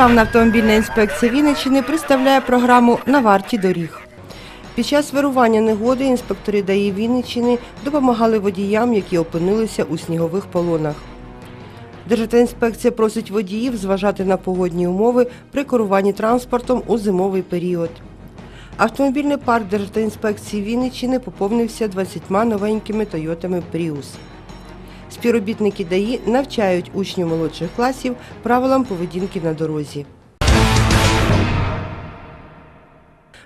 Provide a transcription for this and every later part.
Державна автомобільна інспекція Вінниччини представляє програму На варті доріг. Під час вирування негоди інспектори ДАІ Вінниччини допомагали водіям, які опинилися у снігових полонах. Державтоінспекція просить водіїв зважати на погодні умови при керуванні транспортом у зимовий період. Автомобільний парк Державтоінспекції Вінниччини поповнився 20 новенькими Тойотами Prius. Співробітники ДАІ навчають учнів молодших класів правилам поведінки на дорозі.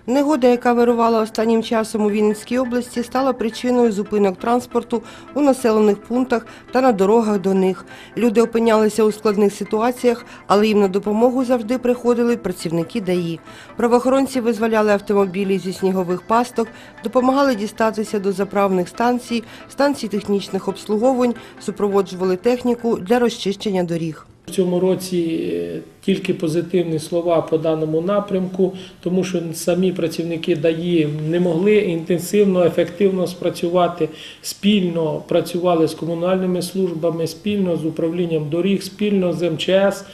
Негода, яка вирувала останнім часом у Вінницькій області, стала причиною зупинок транспорту у населених пунктах та на дорогах до них. Люди опинялися у складних ситуаціях, але їм на допомогу завжди приходили працівники ДАІ. Правоохоронці визволяли автомобілі зі снігових пасток, допомагали дістатися до заправних станцій, станцій технічних обслуговувань, супроводжували техніку для розчищення доріг. Цьому році е, тільки позитивні слова по даному напрямку, тому що самі працівники ДАІ не могли інтенсивно, ефективно спрацювати, спільно працювали з комунальними службами, спільно з управлінням доріг, спільно з МЧС.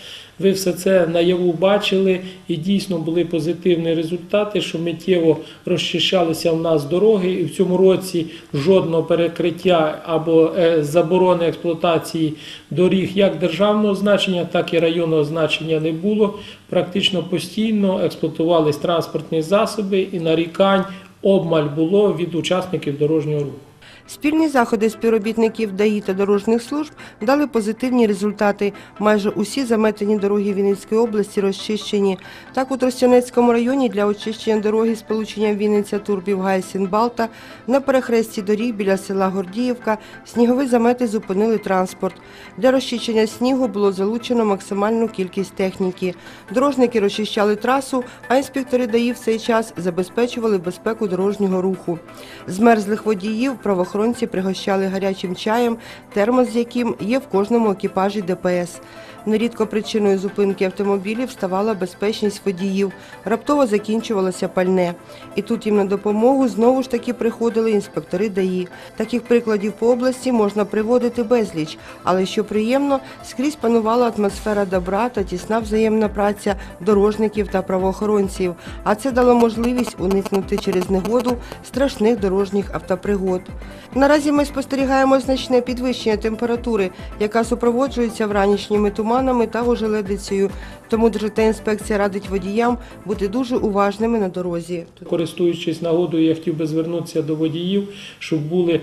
Ви все це наяву бачили і дійсно були позитивні результати, що миттєво розчищалися в нас дороги, і в цьому році жодного перекриття або е, заборони експлуатації доріг як державного значення, так і районного значення не було. Практично постійно експлуатувались транспортні засоби і нарікань обмаль було від учасників дорожнього руху. Спільні заходи співробітників ДАІ та дорожніх служб дали позитивні результати. Майже усі заметені дороги Вінницької області розчищені. Так, у Тростянецькому районі для очищення дороги сполучення Вінниця Турбів Гайсін Балта на перехресті доріг біля села Гордіївка снігові замети зупинили транспорт. Для розчищення снігу було залучено максимальну кількість техніки. Дорожники розчищали трасу, а інспектори ДАІ в цей час забезпечували безпеку дорожнього руху. Змерзлих водіїв правоохоронці пригощали гарячим чаєм, термос з яким є в кожному екіпажі ДПС. Нерідко причиною зупинки автомобілів ставала безпечність водіїв. Раптово закінчувалося пальне. І тут їм на допомогу знову ж таки приходили інспектори ДАІ. Таких прикладів по області можна приводити безліч, але що приємно, скрізь панувала атмосфера добра та тісна взаємна праця дорожників та правоохоронців. А це дало можливість уникнути через негоду страшних дорожніх автопригод. Наразі ми спостерігаємо значне підвищення температури, яка супроводжується вранішніми туманами та ожеледицею. Тому Державтоінспекція радить водіям бути дуже уважними на дорозі. Користуючись нагодою, я хотів би звернутися до водіїв, щоб були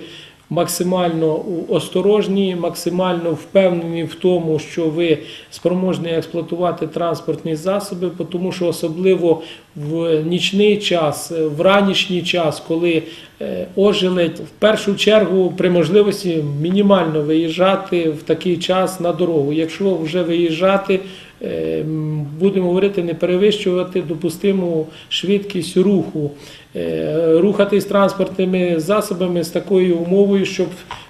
максимально осторожні, максимально впевнені в тому, що ви спроможні експлуатувати транспортні засоби, тому що особливо в нічний час, в ранішній час, коли е, ожеледь, в першу чергу при можливості мінімально виїжджати в такий час на дорогу. Якщо вже виїжджати, е, будемо говорити, не перевищувати допустиму швидкість руху, Е, рухатись транспортними засобами з такою умовою, щоб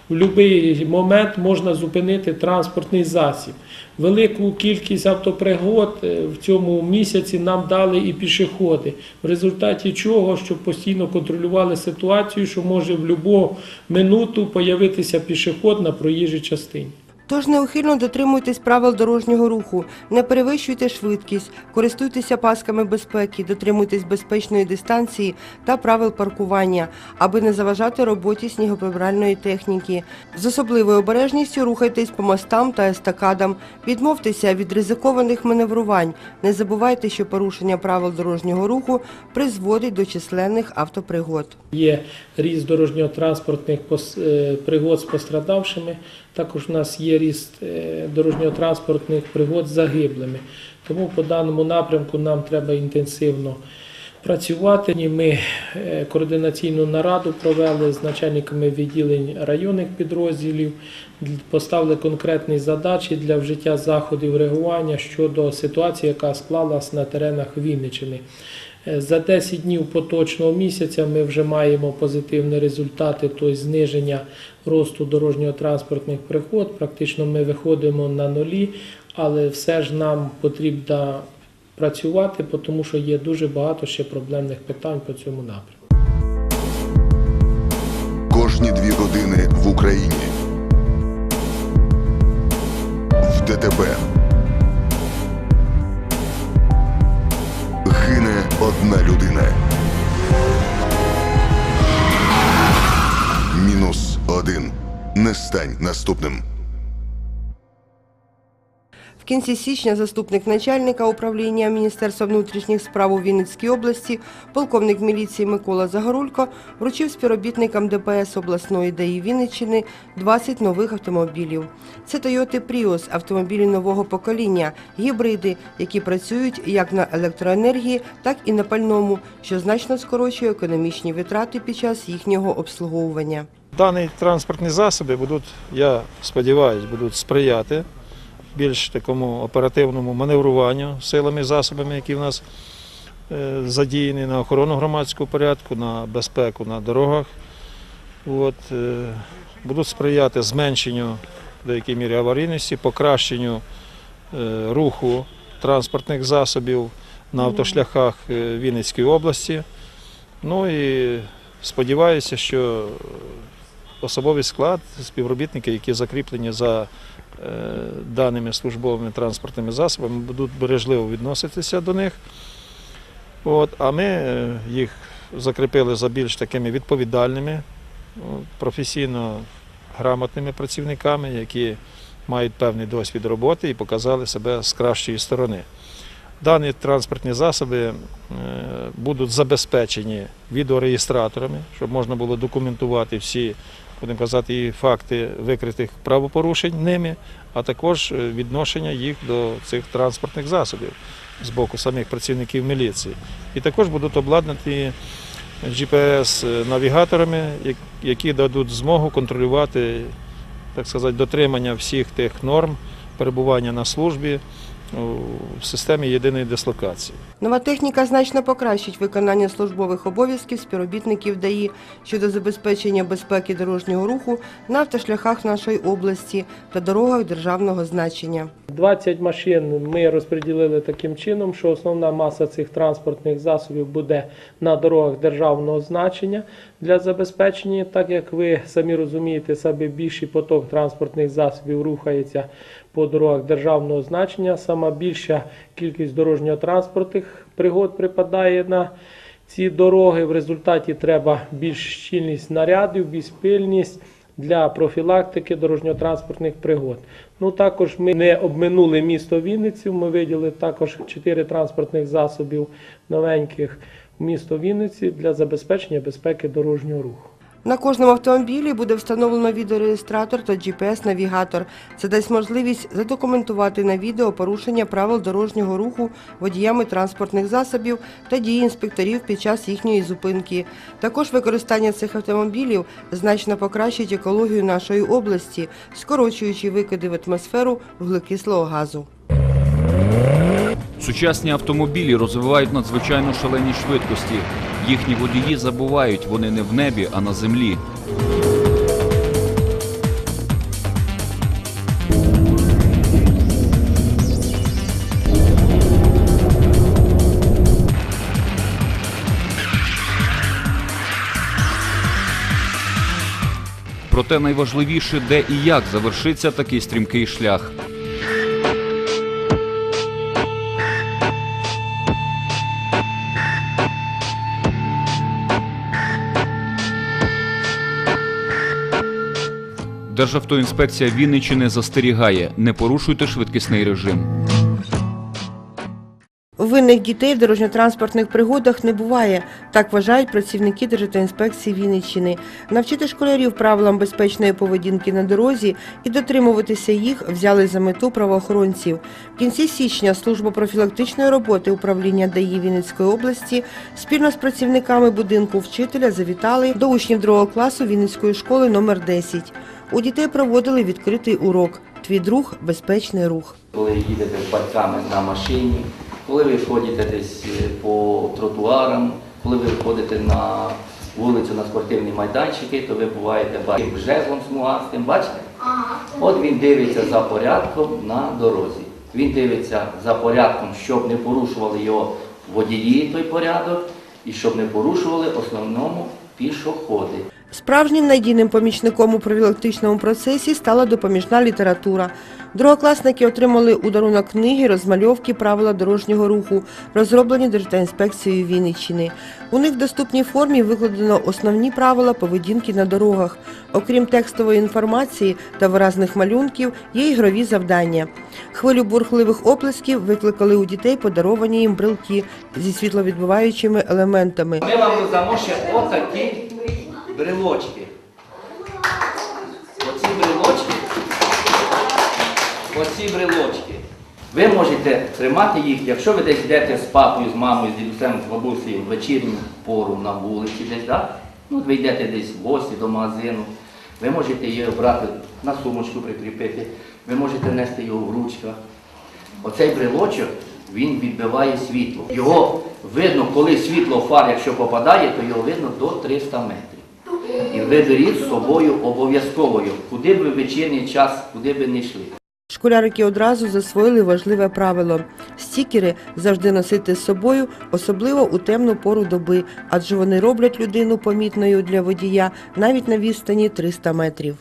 в будь-який момент можна зупинити транспортний засіб. Велику кількість автопригод е, в цьому місяці нам дали і пішоходи, в результаті чого, щоб постійно контролювали ситуацію, що може в будь-яку минуту появитися пішоход на проїжджій частині. Тож неухильно дотримуйтесь правил дорожнього руху, не перевищуйте швидкість, користуйтеся пасками безпеки, дотримуйтесь безпечної дистанції та правил паркування, аби не заважати роботі снігоприбиральної техніки. З особливою обережністю рухайтесь по мостам та естакадам, відмовтеся від ризикованих маневрувань. Не забувайте, що порушення правил дорожнього руху призводить до численних автопригод. Є ріст дорожньо-транспортних е, пригод з пострадавшими. Також у нас є ріст е, дорожньо-транспортних пригод з загиблими. Тому по даному напрямку нам треба інтенсивно працювати. Ми е, координаційну нараду провели з начальниками відділень районних підрозділів, поставили конкретні задачі для вжиття заходів реагування щодо ситуації, яка склалась на теренах Вінниччини. Е, За 10 днів поточного місяця ми вже маємо позитивні результати, тобто зниження росту дорожньо-транспортних пригод. Практично ми виходимо на нулі, але все ж нам потрібно працювати, тому що є дуже багато ще проблемних питань по цьому напрямку. Кожні дві години в Україні. В ДТБ. Одна людина. Мінус один. Не стань наступним. Кінці січня заступник начальника управління Міністерства внутрішніх справ у Вінницькій області, полковник міліції Микола Загорулько вручив співробітникам ДПС обласної ДАІ Вінниччини 20 нових автомобілів. Це Toyota Prius, автомобілі нового покоління, гібриди, які працюють як на електроенергії, так і на пальному, що значно скорочує економічні витрати під час їхнього обслуговування. Дані транспортні засоби будуть, я сподіваюся, будуть сприяти більш такому оперативному маневруванню силами і засобами, які в нас е, задіяні на охорону громадського порядку, на безпеку на дорогах. От, е, будуть сприяти зменшенню в деякій мірі аварійності, покращенню е, руху транспортних засобів на автошляхах Вінницької області. Ну і сподіваюся, що особовий склад, співробітники, які закріплені за даними службовими транспортними засобами, будуть бережливо відноситися до них. От, а ми е, їх закріпили за більш такими відповідальними, професійно грамотними працівниками, які мають певний досвід роботи і показали себе з кращої сторони. Дані транспортні засоби е, будуть забезпечені відеореєстраторами, щоб можна було документувати всі, будемо казати, і факти викритих правопорушень ними, а також е, відношення їх до цих транспортних засобів з боку самих працівників міліції. І також будуть обладнані GPS-навігаторами, які дадуть змогу контролювати, так сказати, дотримання всіх тих норм перебування на службі в системі єдиної дислокації. Нова техніка значно покращить виконання службових обов'язків співробітників ДАІ щодо забезпечення безпеки дорожнього руху на автошляхах нашої області та дорогах державного значення. 20 машин ми розподілили таким чином, що основна маса цих транспортних засобів буде на дорогах державного значення для забезпечення, так як ви самі розумієте, саме більший поток транспортних засобів рухається по дорогах державного значення. Сама більша кількість дорожньо-транспортних пригод припадає на ці дороги. В результаті треба більш щільність нарядів, більш пильність для профілактики дорожньо-транспортних пригод. Ну також ми не обминули місто Вінницю. Ми виділили також 4 транспортних засобів новеньких в місто Вінниці для забезпечення безпеки дорожнього руху. На кожному автомобілі буде встановлено відеореєстратор та GPS-навігатор. Це дасть можливість задокументувати на відео порушення правил дорожнього руху водіями транспортних засобів та дії інспекторів під час їхньої зупинки. Також використання цих автомобілів значно покращить екологію нашої області, скорочуючи викиди в атмосферу вуглекислого газу. Сучасні автомобілі розвивають надзвичайно шалені швидкості. Їхні водії забувають, вони не в небі, а на землі. Проте найважливіше, де і як завершиться такий стрімкий шлях. Державтоінспекція Вінниччини застерігає: не порушуйте швидкісний режим. Винних дітей в дорожньо-транспортних пригодах не буває, так вважають працівники Державтоінспекції Вінниччини. Навчити школярів правилам безпечної поведінки на дорозі і дотримуватися їх взяли за мету правоохоронців. В кінці січня служба профілактичної роботи управління ДАІ Вінницької області спільно з працівниками будинку вчителя завітали до учнів другого класу Вінницької школи номер 10. У дітей проводили відкритий урок Твій друг безпечний рух. коли їдете з батьками на машині, коли ви ходите десь е, по тротуарам, коли ви ходите на вулицю на спортивні майданчики, то ви буваєте бачите жезлом смугастим, бачите? От він дивиться за порядком на дорозі. Він дивиться за порядком, щоб не порушували його водії той порядок, і щоб не порушували основному пішоходи. Справжнім надійним помічником у профілактичному процесі стала допоміжна література. Другокласники отримали у дарунок книги, розмальовки правила дорожнього руху, розроблені Держтаінспекцією Вінниччини. У них в доступній формі викладено основні правила поведінки на дорогах. Окрім текстової інформації та виразних малюнків, є ігрові завдання. Хвилю бурхливих оплесків викликали у дітей подаровані їм брелки зі світловідбиваючими елементами. Ми вам ще отакі брелочки. Оці брелочки. Оці брелочки. Ви можете тримати їх, якщо ви десь йдете з папою, з мамою, з дідусем, з бабусею в вечірню пору на вулиці десь, да? ну, ви йдете десь в гості до магазину, ви можете її брати на сумочку прикріпити, ви можете нести його в ручках. Оцей брелочок, він відбиває світло. Його видно, коли світло фар, якщо попадає, то його видно до 300 метрів. І ви беріть з собою обов'язковою, куди б ви вечірній час, куди б не йшли. Школярики одразу засвоїли важливе правило. Стікери завжди носити з собою, особливо у темну пору доби, адже вони роблять людину помітною для водія навіть на відстані 300 метрів.